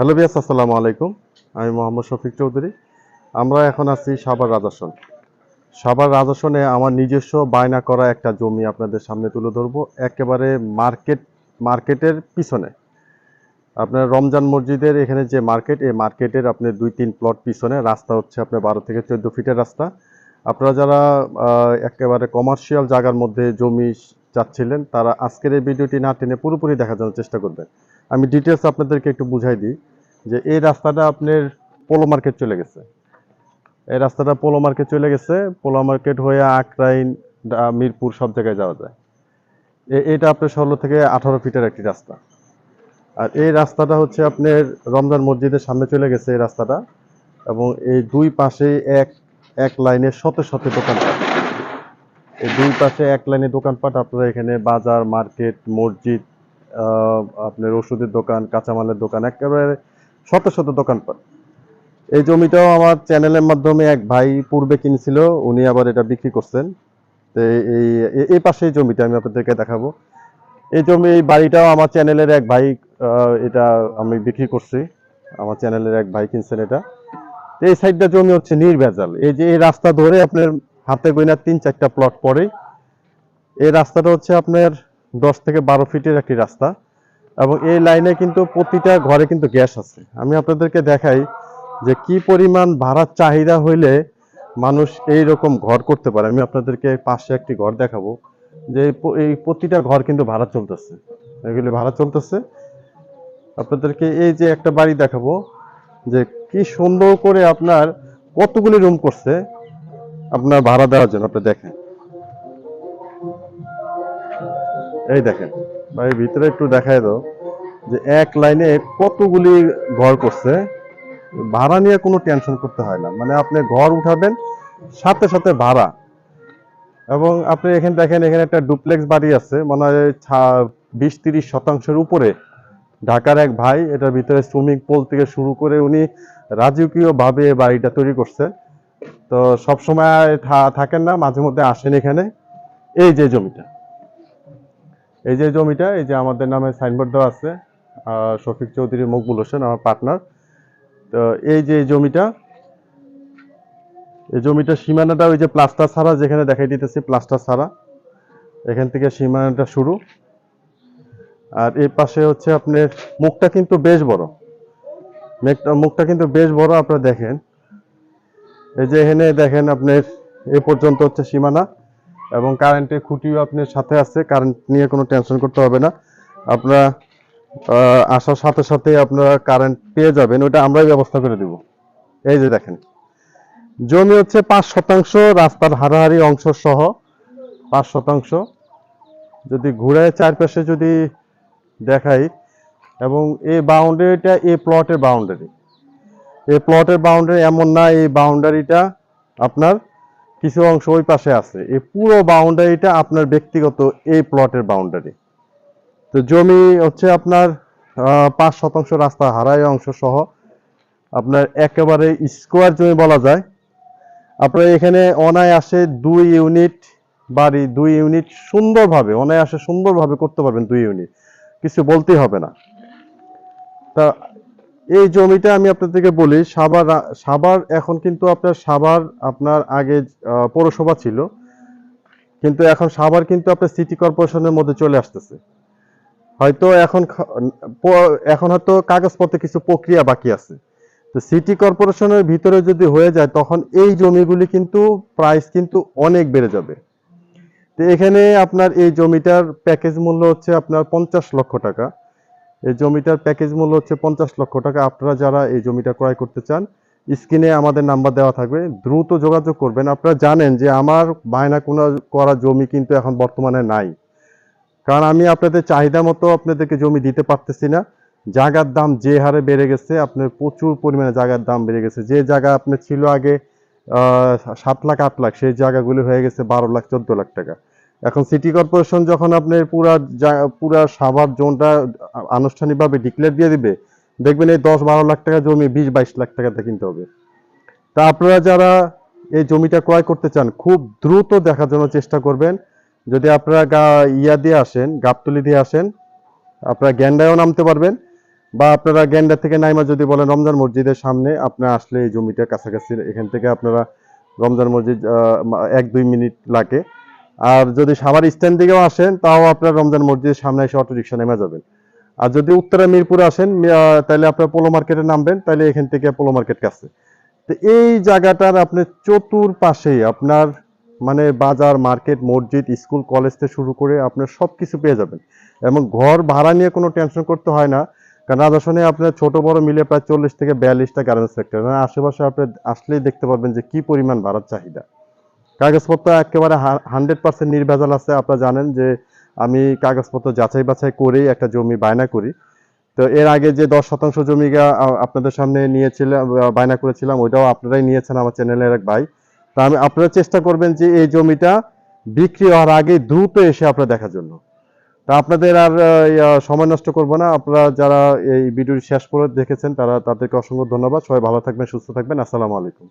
Hello বিয়াস আসসালামু আলাইকুম। আমি মোহাম্মদ শফিক চৌধুরী। আমরা এখন আছি সাভার রাজাসন সাভার রাজাসনে আমার নিজস্ব বায়না করা একটা জমি আপনাদের সামনে তুলে ধরবো, একেবারে মার্কেট, মার্কেটের পিছনে। আপনার রমজান মসজিদের এখানে যে মার্কেট, এই মার্কেটের আপনার দুই, তিন প্লট পিছনে, রাস্তা হচ্ছে আপনার বারো থেকে চোদ্দ ফিটের রাস্তা। আপনারা যারা একেবারে কমার্শিয়াল জায়গার মধ্যে জমি চাচ্ছিলেন, তারা আজকের এই ভিডিওটি না টেনে পুরোপুরি দেখার জন্য চেষ্টা করবেন। আমি ডিটেলস আপনাদেরকে একটু বুঝাই দিই। যে এই রাস্তাটা আপনার পোলো মার্কেট চলে গেছে। এই রাস্তাটা পোলো মার্কেট চলে গেছে, পোলো মার্কেট হয়ে আকরাইন মিরপুর সব জায়গায় যাওয়া যায়। এটা আপনার ষোলো থেকে আঠারো ফিটের একটি রাস্তা। আর এই রাস্তাটা হচ্ছে আপনার রমজান মসজিদের সামনে চলে গেছে এই রাস্তাটা এবং এই দুই পাশে এক এক লাইনে শত শত দোকানপাট। এই দুই পাশে এক লাইনে দোকানপাট, আপনারা এখানে বাজার, মার্কেট, মসজিদ আপনার ওষুধের দোকান, কাঁচামালের দোকান, একেবারে শত শত দোকানপাট এই জমিটাও আমার চ্যানেলের মাধ্যমে এক ভাই পূর্বে কিনেছিল, উনি আবার এটা বিক্রি করছেন। তো এই- এই পাশে এই জমিটা আমি আপনাদেরকে দেখাবো। এই জমি, এই বাড়িটাও আমার চ্যানেলের এক ভাই এটা আমি বিক্রি করছি। আমার চ্যানেলের এক ভাই কিনছেন এটা। এই সাইডটা জমি হচ্ছে নির্ভেজাল। এই যে, এই রাস্তা ধরে আপনার হাতে গোইনা তিন চারটা প্লট পরে এই রাস্তাটা হচ্ছে আপনার দশ থেকে বারো ফিটের একটি রাস্তা। এবং এই লাইনে কিন্তু প্রতিটা ঘরে কিন্তু গ্যাস আছে। আমি আপনাদেরকে দেখাই যে কি পরিমাণ ভাড়ার চাহিদা হইলে মানুষ এই রকম ঘর করতে পারে। আমি আপনাদেরকে পাশে একটি ঘর দেখাবো যে এই প্রতিটা ঘর কিন্তু ভাড়া চলতেছে। এগুলি ভাড়া চলতেছে। আপনাদেরকে এই যে একটা বাড়ি দেখাবো যে কি সুন্দর করে আপনার কতগুলি রুম করছে আপনার ভাড়া দেওয়ার জন্য, আপনি দেখেন। এই দেখেন বাড়ির ভিতরে একটু দেখায় দাও যে এক লাইনে কতগুলি ঘর করছে। ভাড়া নিয়ে কোনো টেনশন করতে হয় না। মানে আপনি ঘর উঠাবেন, সাথে সাথে ভাড়া। এবং আপনি এখানে দেখেন, এখানে একটা ডুপ্লেক্স বাড়ি আছে, মনে হয় বিশ তিরিশ শতাংশের উপরে। ঢাকার এক ভাই, এটার ভিতরে সুইমিং পুল থেকে শুরু করে উনি রাজকীয় ভাবে এই বাড়িটা তৈরি করছে। তো সবসময় থাকেন না, মাঝে মধ্যে আসেন এখানে। এই যে জমিটা। এই যে জমিটা, এই যে আমাদের নামে সাইনবোর্ড দেওয়া আছে শফিক চৌধুরী মকবুল হোসেন, আমার পার্টনার তো এই যে জমিটা, এই জমিটা সীমানাটা ওই যে প্লাস্টার ছাড়া যেখানে দেখাই দিতেছি প্লাস্টার ছাড়া। এখান থেকে সীমানাটা শুরু। আর এই পাশে হচ্ছে আপনার মুখটা কিন্তু বেশ বড়। মুখটা কিন্তু বেশ বড়, আপনারা দেখেন। এই যে এখানে দেখেন আপনার, এ পর্যন্ত হচ্ছে সীমানা। এবং কারেন্টের খুঁটিও আপনার সাথে আছে কারেন্ট নিয়ে কোনো টেনশন করতে হবে না। আপনারা আসার সাথে সাথে আপনারা কারেন্ট পেয়ে যাবেন, ওটা আমরাই ব্যবস্থা করে দেব। এই যে দেখেন, জমি হচ্ছে পাঁচ শতাংশ, রাস্তার হারাহারি অংশ সহ পাঁচ শতাংশ। যদি ঘুরে চারপাশে যদি দেখাই, এবং এই বাউন্ডারিটা এই প্লটের বাউন্ডারি এই প্লটের বাউন্ডারি এমন না, এই বাউন্ডারিটা আপনার কিছু অংশ ওই পাশে আছে। এই পুরো বাউন্ডারিটা আপনার ব্যক্তিগত এই প্লটের বাউন্ডারি। তো জমি হচ্ছে আপনার পাঁচ শতাংশ রাস্তা হারাই অংশ সহ আপনার একেবারে স্কোয়ার জমি বলা যায়। আপনার এখানে অনায়াসে দুই ইউনিট বাড়ি, দুই ইউনিট সুন্দরভাবে, অনায়াসে সুন্দরভাবে করতে পারবেন দুই ইউনিট। কিছু বলতেই হবে না। তা এই জমিটা আমি আপনাদেরকে বলি সাবার রা- সাভার এখন কিন্তু আপনার, সাভার আপনার আগে পৌরসভা ছিল। কিন্তু এখন সাবার কিন্তু আপনার সিটি কর্পোরেশনের মধ্যে চলে আসতেছে। হয়তো এখন এখন হয়তো কাগজপত্রে কিছু প্রক্রিয়া বাকি আছে। তো সিটি কর্পোরেশনের ভিতরে যদি হয়ে যায়, তখন এই জমিগুলি কিন্তু প্রাইস কিন্তু অনেক বেড়ে যাবে। তো এখানে আপনার এই জমিটার প্যাকেজ মূল্য হচ্ছে আপনার পঞ্চাশ লক্ষ টাকা। এই জমিটার প্যাকেজ মূল্য হচ্ছে পঞ্চাশ লক্ষ টাকা। আপনারা যারা এই জমিটা ক্রয় করতে চান, স্ক্রিনে আমাদের নাম্বার দেওয়া থাকবে। দ্রুত যোগাযোগ করবেন। আপনারা জানেন যে আমার বায়না কোনো করা জমি কিন্তু এখন বর্তমানে নাই। কারণ আমি আপনাদের চাহিদা মতো আপনাদেরকে জমি দিতে পারতেছি না। জায়গার দাম যে হারে বেড়ে গেছে, আপনার প্রচুর পরিমাণে জায়গার দাম বেড়ে গেছে। যে জায়গা আপনার ছিল আগে সাত লাখ, আট লাখ, সেই জায়গাগুলি হয়ে গেছে বারো লাখ, চোদ্দ লাখ টাকা। এখন সিটি কর্পোরেশন যখন আপনার পুরা পুরা সাভার জোনটা আনুষ্ঠানিকভাবে ডিক্লেয়ার দিয়ে দিবে, দেখবেন এই দশ বারো লাখ টাকা জমি, বিশ বাইশ লাখ টাকাতে কিনতে হবে। তা আপনারা যারা এই জমিটা ক্রয় করতে চান, খুব দ্রুত দেখার জন্য চেষ্টা করবেন। যদি আপনারা গা, ইয়া দিয়ে আসেন, গাবতলি দিয়ে আসেন, আপনারা গ্যান্ডায়ও নামতে পারবেন। বা আপনারা গেন্ডা থেকে নাইমা যদি বলেন, রমজান মসজিদের সামনে আপনার আসলে এই জমিটা কাছাকাছি এখান থেকে আপনারা রমজান মসজিদ এক দুই মিনিট লাগে। আর যদি সাভার স্ট্যান্ড দিকেও আসেন, তাও আপনার রমজান মসজিদের সামনে এসে অটো রিক্সা নেমে যাবেন। আর যদি উত্তরা মিরপুরে আসেন তাহলে আপনার পোলো মার্কেটে নামবেন, তাহলে এখান থেকে পোলো মার্কেট কাছে। তো এই জায়গাটার আপনি চতুর্পাশেই আপনার মানে বাজার, মার্কেট, মসজিদ, স্কুল, কলেজ থেকে শুরু করে আপনার সব কিছু পেয়ে যাবেন। এবং ঘর ভাড়া নিয়ে কোনো টেনশন করতে হয় না, কারণ রাজাসনে আপনার ছোট বড় মিলে প্রায় চল্লিশ থেকে বিয়াল্লিশটা গার্মেন্টস সেক্টর আশেপাশে আপনি আসলেই দেখতে পারবেন যে কি পরিমাণ ভাড়ার চাহিদা। কাগজপত্র একেবারে হান্ড্রেড পার্সেন্ট নির্ভেজাল আছে, আপনারা জানেন যে আমি কাগজপত্র যাচাই বাছাই করেই একটা জমি বায়না করি। তো এর আগে যে দশ শতাংশ জমি গা- আপনাদের সামনে নিয়েছিলাম বায়না করেছিলাম, ওইটাও আপনারাই নিয়েছেন আমার চ্যানেলের এক ভাই। তা আমি, আপনারা চেষ্টা করবেন যে এই জমিটা বিক্রি হওয়ার আগে দ্রুত এসে আপনারা দেখার জন্য। তা আপনাদের আর সময় নষ্ট করব না। আপনারা যারা এই ভিডিওটি শেষ করে দেখেছেন, তারা, তাদেরকে অসংখ্য ধন্যবাদ। সবাই ভালো থাকবেন, সুস্থ থাকবেন। আসসালামু আলাইকুম।